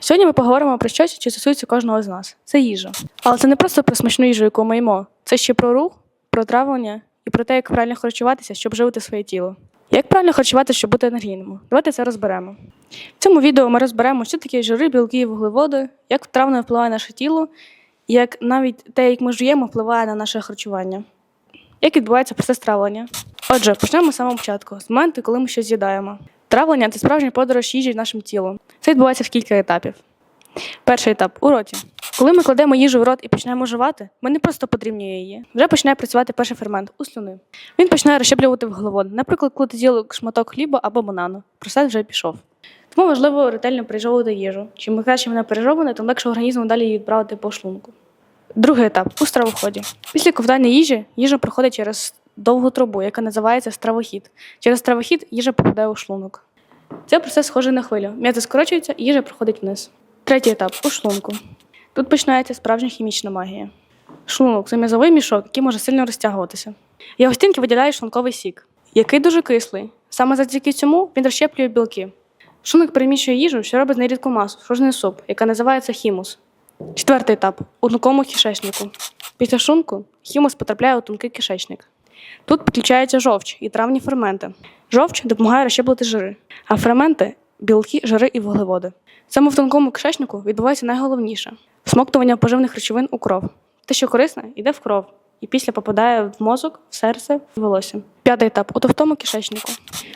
Сьогодні ми поговоримо про щось, що стосується кожного з нас. Це їжа. Але це не просто про смачну їжу, яку ми їмо. Це ще про рух, про травлення і про те, як правильно харчуватися, щоб живити своє тіло. Як правильно харчуватися, щоб бути енергійним? Давайте це розберемо. В цьому відео ми розберемо, що таке жири, білки вуглеводи, як травлення впливає на наше тіло, як навіть те, як ми жуємо, впливає на наше харчування. Як відбувається процес травлення? Отже, почнемо з самого початку, з моменту, коли ми щось з'їдаємо. Травлення це справжня подорож їжі нашим тілом. Це відбувається в кілька етапів. Перший етап у роті. Коли ми кладемо їжу в рот і починаємо жувати, ми не просто подрібнюємо її. Вже починає працювати перший фермент у слюни. Він починає розщеплювати вуглеводи, наприклад, коли ти з'їли шматок хліба або банану. Процес вже пішов. Тому важливо ретельно пережовувати їжу. Чим краще вона пережована, тим легше організму далі її відправити по шлунку. Другий етап у стравоході. Після ковтання їжі їжа проходить через довгу трубу, яка називається стравохід. Через стравохід їжа попадає у шлунок. Це процес схожий на хвилю. М'язи скорочуються, і їжа проходить вниз. Третій етап у шлунку. Тут починається справжня хімічна магія. Шлунок це м'язовий мішок, який може сильно розтягуватися. Його стінки виділяє шлунковий сік, який дуже кислий. Саме завдяки цьому він розщеплює білки. Шлунок переміщує їжу, що робить нерідку масу, схожий суп, яка називається хімус. Четвертий етап у тонкому кишечнику. Після шлунку хімус потрапляє у тонкий кишечник. Тут підключається жовч і травні ферменти. Жовч допомагає розщеплити жири, а ферменти білки, жири і вуглеводи. Саме в тонкому кишечнику відбувається найголовніше всмоктування поживних речовин у кров. Те, що корисне, йде в кров, і після попадає в мозок, в серце, в волосся. П'ятий етап у товстому кишечнику.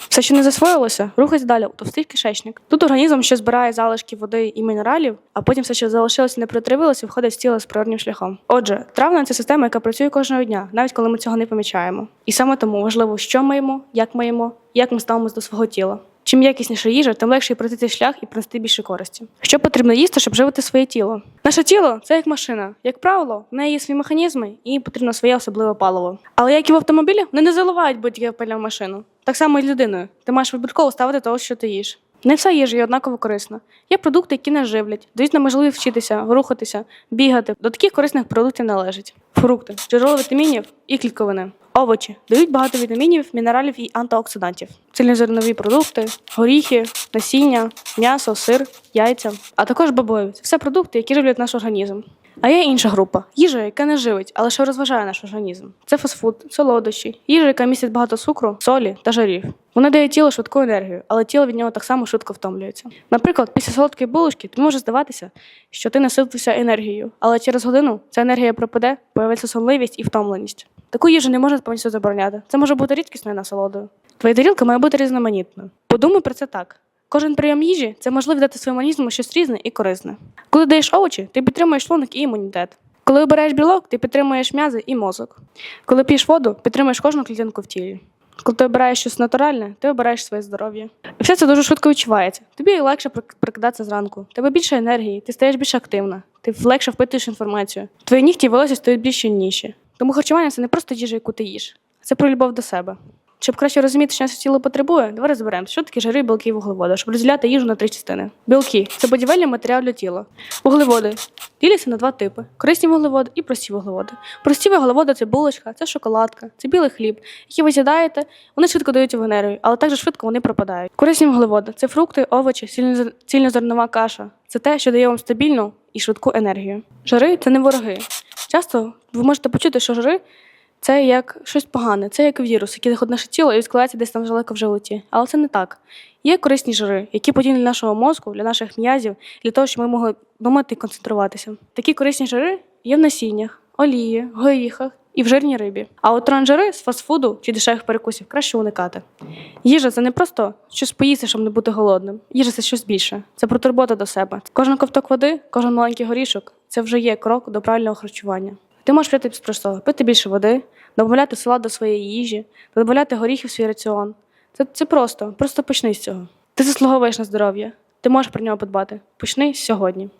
Все, що не засвоїлося, рухається далі у товстий кишечник. Тут організм ще збирає залишки води і мінералів, а потім все, що залишилося, не протривилося, входить в тіло з природним шляхом. Отже, травлення це система, яка працює кожного дня, навіть коли ми цього не помічаємо. І саме тому важливо, що ми їмо, як ми їмо, як ми ставимося до свого тіла. Чим якісніша їжа, тим легше пройти цей шлях і принести більше користі. Що потрібно їсти, щоб живити своє тіло? Наше тіло це як машина. Як правило, в неї є свої механізми і потрібно своє особливе паливо. Але як і в автомобілі, вони не заливають будь-яке паливо в машину. Так само і з людиною. Ти маєш вибірково ставити того, що ти їш. Не вся їжа є однаково корисна. Є продукти, які нас живлять, дають нам можливість вчитися, рухатися, бігати. До таких корисних продуктів належать фрукти, джерело вітамінів і клітковини. Овочі дають багато вітамінів, мінералів і антиоксидантів. Цільнозернові продукти, горіхи, насіння, м'ясо, сир, яйця, а також бобові. Це все продукти, які живлять наш організм. А є інша група їжа, яка не живить, але ще розважає наш організм. Це фастфуд, солодощі, їжа, яка містить багато цукру, солі та жирів. Вона дає тілу швидку енергію, але тіло від нього так само швидко втомлюється. Наприклад, після солодкої булочки тобі може здаватися, що ти наситився енергією, але через годину ця енергія пропаде, появиться сонливість і втомленість. Таку їжу не можна повністю забороняти. Це може бути рідкісною насолодою. Твоя тарілка має бути різноманітною. Подумай про це так. Кожен прийом їжі це можливість дати своєму організму щось різне і корисне. Коли даєш овочі, ти підтримуєш шлунок і імунітет. Коли обираєш білок, ти підтримуєш м'язи і мозок. Коли п'єш воду, підтримуєш кожну клітинку в тілі. Коли ти обираєш щось натуральне, ти обираєш своє здоров'я. І все це дуже швидко відчувається. Тобі легше прокидатися зранку. Тебе більше енергії, ти стаєш більш активна, ти легше впитуєш інформацію. Твої нігті і волосся стають більш щільніші. Тому харчування це не просто їжа, яку ти їш, це про любов до себе. Щоб краще розуміти, що наше тіло потребує, давай розберемо, що таке жири, білки і вуглеводи, щоб розділяти їжу на три частини. Білки це будівельний матеріал для тіла. Вуглеводи діляться на два типи: корисні вуглеводи і прості вуглеводи. Прості вуглеводи це булочка, це шоколадка, це білий хліб, які ви з'їдаєте, вони швидко дають вам енергію, але також швидко вони пропадають. Корисні вуглеводи це фрукти, овочі, цільнозер- цільнозернова каша. Це те, що дає вам стабільну і швидку енергію. Жири це не вороги. Часто ви можете почути, що жири це як щось погане, це як вірус, який заходить в наше тіло і відкладається десь там далеко в животі. Але це не так. Є корисні жири, які подібні для нашого мозку, для наших м'язів, для того, щоб ми могли думати і концентруватися. Такі корисні жири є в насіннях, олії, горіхах і в жирній рибі. А от транжири з фастфуду чи дешевих перекусів краще уникати. Їжа це не просто щось поїсти, щоб не бути голодним. Їжа це щось більше. Це про турботу до себе. Кожен ковток води, кожен маленький горішок це вже є крок до правильного харчування. Ти можеш пити простого, пити більше води, додавати салат до своєї їжі, додавати горіхи в свій раціон. Це, це просто, просто почни з цього. Ти заслуговуєш на здоров'я. Ти можеш про нього подбати. Почни сьогодні.